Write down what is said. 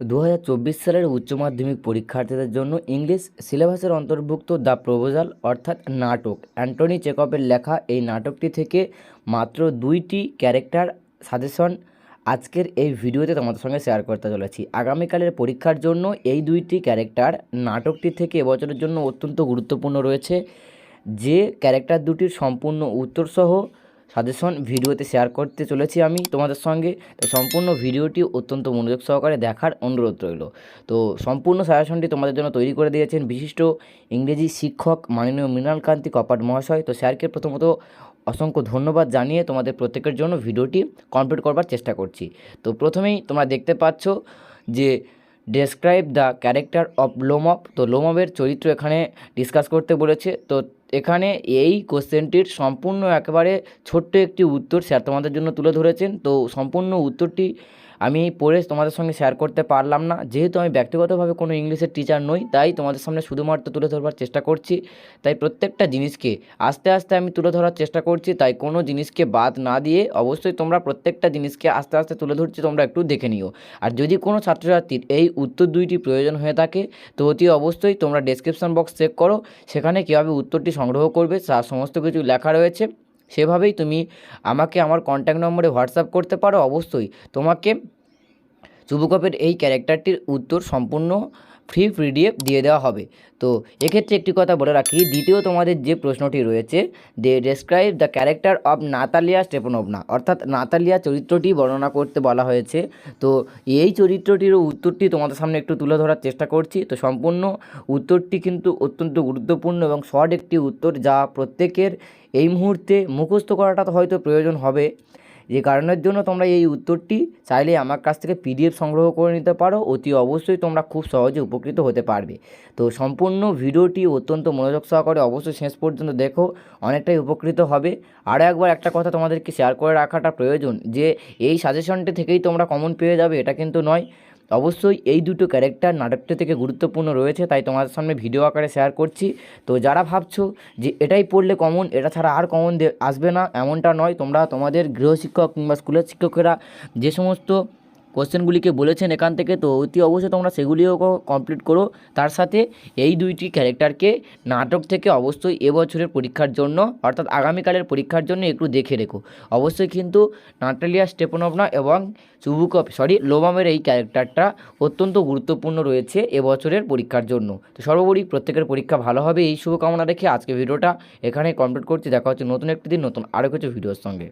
দু হাজার চব্বিশ সালের উচ্চ মাধ্যমিক পরীক্ষার্থীদের জন্য ইংলিশ সিলেবাসের অন্তর্ভুক্ত দ্য প্রপোজাল, অর্থাৎ নাটক, অ্যান্টনি চেকপের লেখা এই নাটকটি থেকে মাত্র দুইটি ক্যারেক্টার সাজেশন আজকের এই ভিডিওতে তোমাদের সঙ্গে শেয়ার করতে চলেছি। আগামীকালের পরীক্ষার জন্য এই দুইটি ক্যারেক্টার নাটকটি থেকে এবছরের জন্য অত্যন্ত গুরুত্বপূর্ণ রয়েছে। যে ক্যারেক্টার দুটির সম্পূর্ণ উত্তরসহ সাজেশন ভিডিওতে শেয়ার করতে চলেছি আমি তোমাদের সঙ্গে। সম্পূর্ণ ভিডিওটি অত্যন্ত মনোযোগ সহকারে দেখার অনুরোধ রইল। তো সম্পূর্ণ সাজেশনটি তোমাদের জন্য তৈরি করে দিয়েছেন বিশিষ্ট ইংরেজি শিক্ষক মাননীয় মৃণাল কান্তি কপাট মহাশয়। তো স্যারকে প্রথমত অসংখ্য ধন্যবাদ জানিয়ে তোমাদের প্রত্যেকের জন্য ভিডিওটি কমপ্লিট করবার চেষ্টা করছি। তো প্রথমেই তোমরা দেখতে পাচ্ছ যে describe the character of Lomov তো লোমপের চরিত্র এখানে ডিসকাস করতে বলেছে। তো এখানে এই কোশ্চেনটির সম্পূর্ণ একেবারে ছোট্ট একটি উত্তর স্যার তোমাদের জন্য তুলে ধরেছেন। তো সম্পূর্ণ উত্তরটি আমি পড়ে তোমাদের সঙ্গে শেয়ার করতে পারলাম না। যেহেতু আমি ব্যক্তিগতভাবে কোনো ইংলিশের টিচার নই, তাই তোমাদের সামনে শুধুমাত্র তুলে ধরবার চেষ্টা করছি। তাই প্রত্যেকটা জিনিসকে আস্তে আস্তে আমি তুলে ধরার চেষ্টা করছি, তাই কোনো জিনিসকে বাদ না দিয়ে অবশ্যই তোমরা প্রত্যেকটা জিনিসকে আস্তে আস্তে তুলে ধরছি, তোমরা একটু দেখে নিও। আর যদি কোনো ছাত্রছাত্রীর এই উত্তর দুইটি প্রয়োজন হয়ে থাকে, তো অতি অবশ্যই তোমরা ডেসক্রিপশন বক্স চেক করো। সেখানে কীভাবে উত্তরটি সংগ্রহ করবে তার সমস্ত কিছু লেখা রয়েছে। সেভাবেই তুমি আমাকে আমার কন্ট্যাক্ট নম্বরে হোয়াটসঅ্যাপ করতে পারো, অবশ্যই তোমাকে চুবুকপের এই ক্যারেক্টারটির উত্তর সম্পূর্ণ ফ্রি পিডিএফ দিয়ে দেওয়া হবে। তো এক্ষেত্রে একটি কথা বলে রাখি দ্বিতীয় তোমাদের যে প্রশ্নটি রয়েছে, they describe the character of Natalya Stepanovna অর্থাৎ নাতালিয়া চরিত্রটি বর্ণনা করতে বলা হয়েছে। তো এই চরিত্রটিরও উত্তরটি তোমাদের সামনে একটু তুলে ধরার চেষ্টা করছি। তো সম্পূর্ণ উত্তরটি কিন্তু অত্যন্ত গুরুত্বপূর্ণ এবং শর্ট একটি উত্তর যা প্রত্যেকের এই মুহূর্তে মুখস্থ করাটা হয়তো প্রয়োজন হবে। যে কারণের জন্য তোমরা এই উত্তরটি চাইলে আমার কাছ থেকে পিডিএফ সংগ্রহ করে নিতে পারো, অতি অবশ্যই তোমরা খুব সহজে উপকৃত হতে পারবে। তো সম্পূর্ণ ভিডিওটি অত্যন্ত মনোযোগ সহকারে অবশ্যই শেষ পর্যন্ত দেখো, অনেকটাই উপকৃত হবে। আরও একবার একটা কথা তোমাদেরকে শেয়ার করে রাখাটা প্রয়োজন, যে এই সাজেশনটি থেকেই তোমরা কমন পেয়ে যাবে, এটা কিন্তু নয়। অবশ্যই এই দুটো ক্যারেক্টার নাটকটা থেকে গুরুত্বপূর্ণ রয়েছে, তাই তোমাদের সামনে ভিডিও আকারে শেয়ার করছি। তো যারা ভাবছ যে এটাই পড়লে কমন এটা ছাড়া আর কমন আসবে না, এমনটা নয়। তোমরা তোমাদের গৃহশিক্ষক কিংবা স্কুলের শিক্ষকেরা যে সমস্ত কোশ্চেনগুলিকে বলেছেন এখান থেকে, তো অতি অবশ্যই তোমরা সেগুলিও কমপ্লিট করো। তার সাথে এই দুইটি ক্যারেক্টারকে নাটক থেকে অবশ্যই এবছরের পরীক্ষার জন্য, অর্থাৎ আগামীকালের পরীক্ষার জন্য একটু দেখে রেখো। অবশ্যই কিন্তু নাটালিয়া স্টেপনভনা এবং চুবুকপ সরি লোবামের এই ক্যারেক্টারটা অত্যন্ত গুরুত্বপূর্ণ রয়েছে এবছরের পরীক্ষার জন্য। তো সর্বোপরি প্রত্যেকের পরীক্ষা ভালো হবে, এই শুভকামনা রেখে আজকে ভিডিওটা এখানে কমপ্লিট করছি। দেখা হচ্ছে নতুন একটি দিন, নতুন আরও কিছু ভিডিওর সঙ্গে।